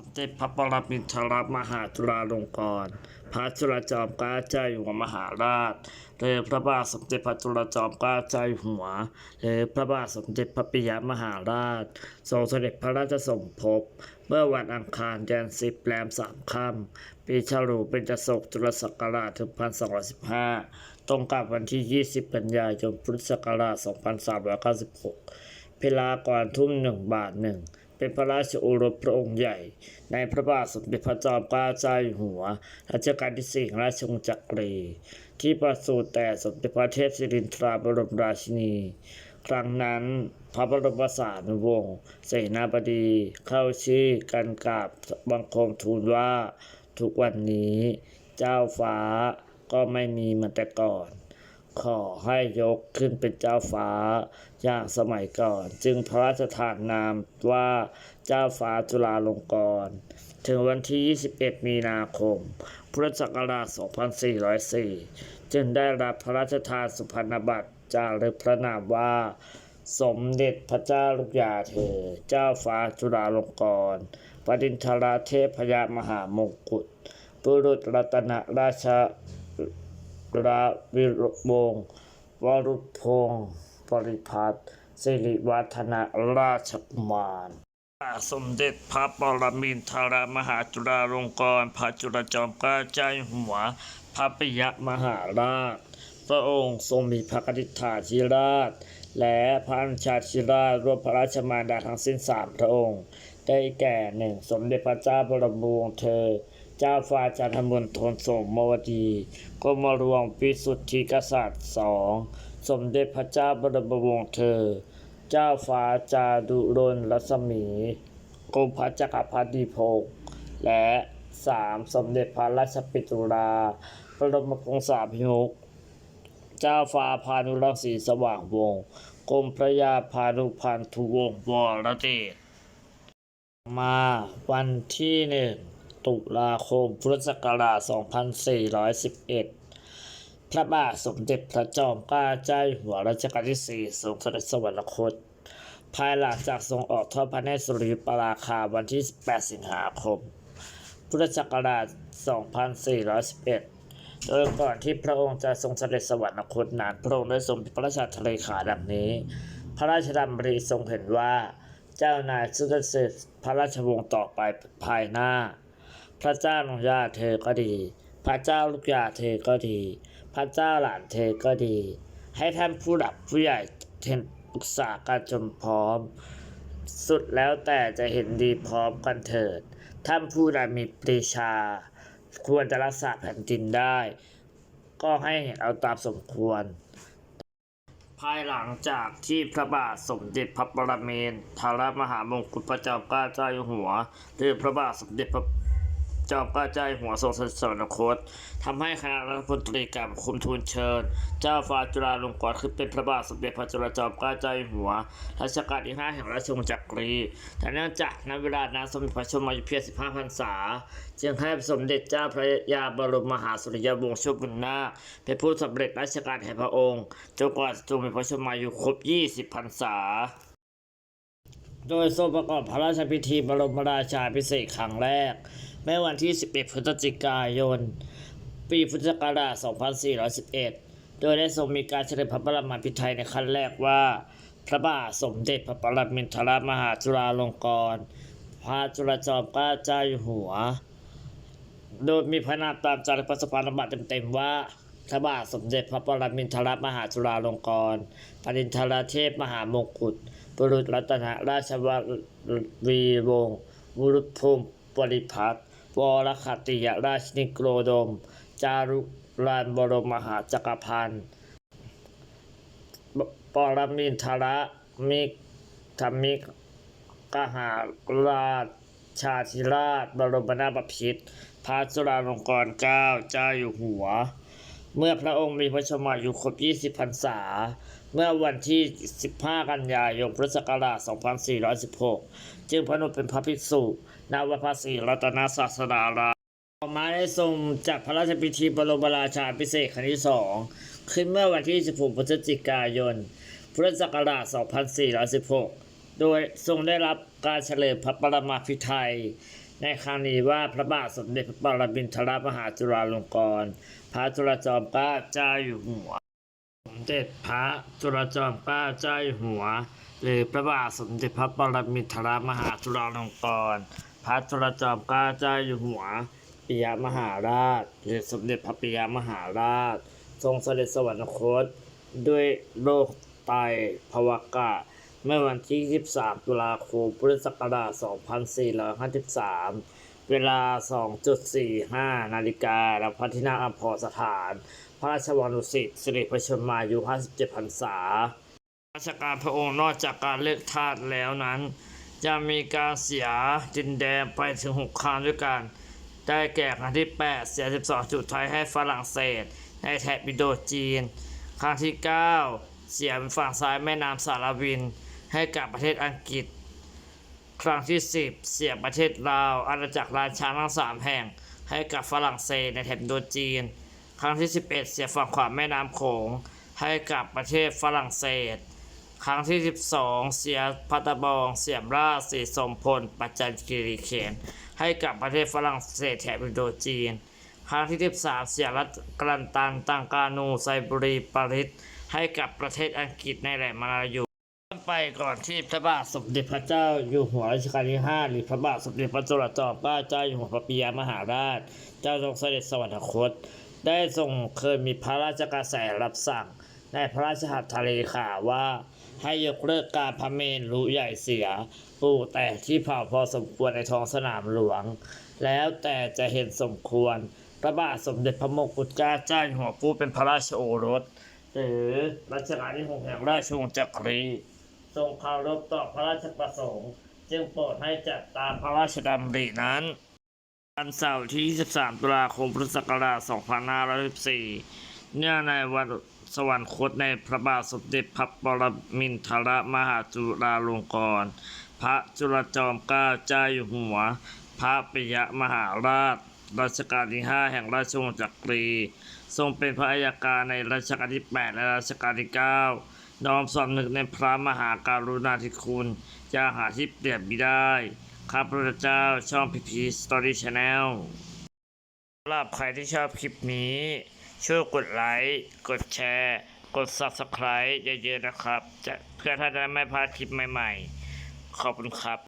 สมเด็จพระปรมินทรมหาจุฬาลงกรณ์พระจุลจอมเกล้าเจ้าอยู่หัวมหาราชหรือพระบาทสมเด็จพระจุลจอมเกล้าเจ้าอยู่หัวหรือพระบาทสมเด็จพระปิยมหาราชทรงเสด็จพระราชสมภพเมื่อวันอังคารเดือนสิบแรมสามค่ำปีฉลูเป็นจศกจุลศักราชถึงพันสองร้อยสิบห้าตรงกับวันที่20กันยายนพุทธศักราช2396เวลาก่อนทุ่มหนึ่งบาทหนึ่ง เป็นพระราชโอรสพระองค์ใหญ่ ในพระบาทสมเด็จพระจอมเกล้าเจ้าอยู่หัวรัชกาลที่สี่ราชวงศ์จักรี ที่ประสูติแต่สมเด็จพระเทพสิรินทราบรมราชินี ครั้งนั้นพระบรมสารีวงศ์เสนาบดี เข้าชื่อกันกราบบังคมทูลว่า ทุกวันนี้ เจ้าฟ้าก็ไม่มีมือนแต่ก่อน ขอให้ยกขึ้นเป็นเจ้าฟ้า อย่างสมัยก่อน จึงพระราชทานนามว่าเจ้าฟ้าจุฬาลงกรณ์ถึงวันที่ 21 มีนาคม พุทธศักราช 2404 จึงได้รับพระราชทานสุพรรณบัตรจารึกพระนามว่า สมเด็จพระเจ้าลูกยาเธอ เจ้าฟ้าจุฬาลงกรณ์ปรินทราเทพยามหามงกุฎบุรุษรัตนราช ราวิรวงศ์วรุพงศ์ปริพัฒน์สิริวัฒนราชกุมารสมเด็จพระปรมินทรมหาจุฬาลงกรณ์พระจุลจอมเกล้าเจ้าหัว พระปิยมหาราช พระองค์ทรงมีพระกนิษฐาธิราช และพระอัญชาธิราชรวมพระราชมารดาทั้งสิ้นสามพระองค์ ได้แก่หนึ่งสมเด็จพระเจ้าบรมวงศ์เธอ เจ้าฟ้าจันทมณฑลโสมมวดีกรมหลวงวิสุทธิกษัตริย์สองสมเด็จพระเจ้าบรมวงศ์เธอ เจ้าฟ้าจาดุรนรัศมีกรมพระจักรพรรดิพงศ์และสามสมเด็จพระราชปิตุลาบรมพงศาภิมุขเจ้าฟ้าพานุรักษ์ศรีสว่างวงศ์กรมพระยาพานุพันธุวงศ์วรเดชมาวันที่หนึ่ง ตุลาคม พุทธศักราช 2411 พระบาทสมเด็จพระจอมเกล้าเจ้าอยู่หัวรัชกาลที่สี่ทรงเสด็จสวรรคต ภายหลังจากทรงออกทอดพระเนตรสุริยุปราคาวันที่ 8 สิงหาคม พุทธศักราช 2411 โดยก่อนที่พระองค์จะทรงเสด็จสวรรคตนั้นพระองค์ได้ทรงพระราชทะเลขาดังนี้ พระราชดำริทรงเห็นว่าเจ้านายซึ่งจะเสด็จพระราชวงศ์ต่อไปภายหน้า พระเจ้าลงยาเธอก็ดี พระเจ้าลูกยาเธอก็ดี พระเจ้าหลานเธอก็ดี ให้ท่านผู้หลักผู้ใหญ่เทนปรึกษากันจนพร้อม สุดแล้วแต่จะเห็นดีพร้อมกันเถิด ท่านผู้ใดมีปรีชา ควรจะรักษาแผ่นดินได้ ก็ให้เอาตามสมควรภายหลังจากที่พระบาทสมเด็จพระปรเมนทรมหามงกุฎพระเจ้าเกล้าเจ้าอยู่หัวหรือพระบาทสมเด็จพระ จ้าเกล้าเจ้ายหัวทรงสสวรรคตทำให้คณะรัฐมนตรีกราบคุมทูลเชิญ เจ้าฟ้าจุฬาลงกรณ์ขึ้นเป็นพระบาทสมเด็จพระจุลจอมเกล้าเจ้าอยู่หัวรัชกาลที่ห้าแห่งราชวงศ์จักรี แต่เนื่องจากณเวลานั้นสมเด็จพระชนมายุเพียร15พรรษา จึงให้สมเด็จเจ้าพระยาบรมมหาสุริยวงศ์ชคบุญนาคเป็นผู้สำเร็จราชการแห่งพระองค์จนกว่าจะมีพระชนมายุครบ 20 พรรษาโดยทรงประกอบพระราชพิธีบรมราชาพิเศษครั้งแรก เมื่อวันที่ 11 พฤศจิกายน ปีพุทธศักราช 2411 โดยได้ทรงมีการเฉลิมพระบรมพิไธยในขั้นแรกว่า พระบาทสมเด็จพระปรมินทรมหาจุฬาลงกรณ์พระจุลจอมเกล้าเจ้าอยู่หัว โดยมีพระนามตามจารึกพระสภานบัตรเต็มๆว่าพระบาทสมเด็จพระปรมินทรมหาจุฬาลงกรณ์ปรินทรเทพมหามงกุฎบุรุษรัตนราชววีวงศ์บุรุษภูมิปริพัฒน์ วรคติยราชนิโกรดม จารุรานบรมมหาจักรพันธ์ปรมินทรมิกธรรมิกกหาราชชาธิราช บรมนาถบพิตรพระจุฬาลงกรณ์เก้าเจ้าอยู่หัว เมื่อพระองค์มีพระชนมายุครบ 20 พรรษา เมื่อวันที่ 15 กันยายนพุทธศักราช 2416 จึงพระนมเป็นพระภิกษุณวัดพระศรีรัตนศาสดารามต่อมาได้ทรงจัดพระราชพิธีบรมราชาพิเศษกครั้งที่สองขึ้นเมื่อวันที่ 16 พฤศจิกายน พุทธศักราช 2416 โดยทรงได้รับการเฉลิมพระปรมาภิไธย ในครั้งนี้ว่าพระบาทสมเด็จพระปรมินทรมหาจุฬาลงกรณ์พระจุลจอมเกล้าเจ้าอยู่หัว สมเด็จพระจุลจอมเกล้าเจ้าอยู่หัว หรือพระบาทสมเด็จพระปรมินทรมหาจุฬาลงกรณ์พระจุลจอมเกล้าเจ้าอยู่หัวปิยมหาราช หรือสมเด็จพระปิยมหาราช ทรงเสด็จสวรรคตด้วยโรคไตภวกะ เมื่อวันที่ 23 ตุลาคม พุทธศักราช 2453 เวลา 2.45 นาฬิกาณพระที่นั่งอัมพรสถาน พระราชวังดุสิตสิริพระชนมายุ 57 พรรษา ราชการพระองค์นอกจากการเลือกทาสแล้วนั้นจะมีการเสียดินแดนไปถึง 6 ครั้งด้วยกัน ได้แก่ครั้งที่ 8 เสีย 12 จุดไทยให้ฝรั่งเศส ในแถบอินโดจีน ครั้งที่ 9 เสียฝั่งซ้ายแม่น้ำสารวิน ให้กับประเทศอังกฤษ ครั้งที่ 10 เสียประเทศลาว อาณาจักรลานช้างทั้ง3แห่ง ให้กับฝรั่งเศสในแถบอินโดจีน ครั้งที่ 11 เสียฝั่งขวาแม่น้ำโขง ให้กับประเทศฝรั่งเศส ครั้งที่ 12 เสียพัตาบอง เสียมราชสีสมพล ปัจจันคีรีเขน ให้กับประเทศฝรั่งเศสแถบอินโดจีน ครั้งที่ 13 เสียรัฐกลันตันตังกานูไซบุรีปาริสให้กับประเทศอังกฤษในแหล่งมาลายู ไปก่อนที่พระบาทสมเด็จพระเจ้าอยู่หัวรัชกาลที่ 5 หรือพระบาทสมเด็จพระจุลจอมเกล้าเจ้าอยู่หัวพระปิยมหาราช เจ้าทรงเสด็จสวรรคต ได้ทรงเคยมีพระราชกระแสรับสั่ง ในพระราชหัตถเลขาว่า ให้ยกเลิกการพระเมรุใหญ่เสียปลูกแต่ที่เผาพอสมควรในท้องสนามหลวง แล้วแต่จะเห็นสมควร พระบาทสมเด็จพระมงกุฎเกล้าเจ้าอยู่หัวผู้เป็นพระราชโอรสหรือรัชกาลที่หกแห่งราชวงศ์จักรี ทรงเคารพต่อพระราชประสงค์ จึงโปรดให้จัดตามพระราชดำรินั้นวันเสาร์ที่ 23 ตุลาคมพุทธศักราช 2514 เนื่องในวันสวรรคตในพระบาทสมเด็จพระปรมินทรมหาจุฬาลงกรณ์พระจุลจอมเกล้าเจ้าอยู่หัว พระปิยมหาราช รัชกาลที่ 5 แห่งราชวงศ์จักรี ทรงเป็นพระอัยการในรัชกาลที่ 8 และรัชกาลที่ 9 น้อมสำนึกในพระมหาการุณาธิคุณจะหาที่เปรียบมิได้ข้าพระเจ้าช่องพีพีสตอรี่ชาแนลสำหรับใครที่ชอบคลิปนี้ ช่วยกดไลค์ กดแชร์ กด Subscribe เยอะๆนะครับ จะเพื่อท่านจะไม่พลาดคลิปใหม่ๆ ขอบคุณครับ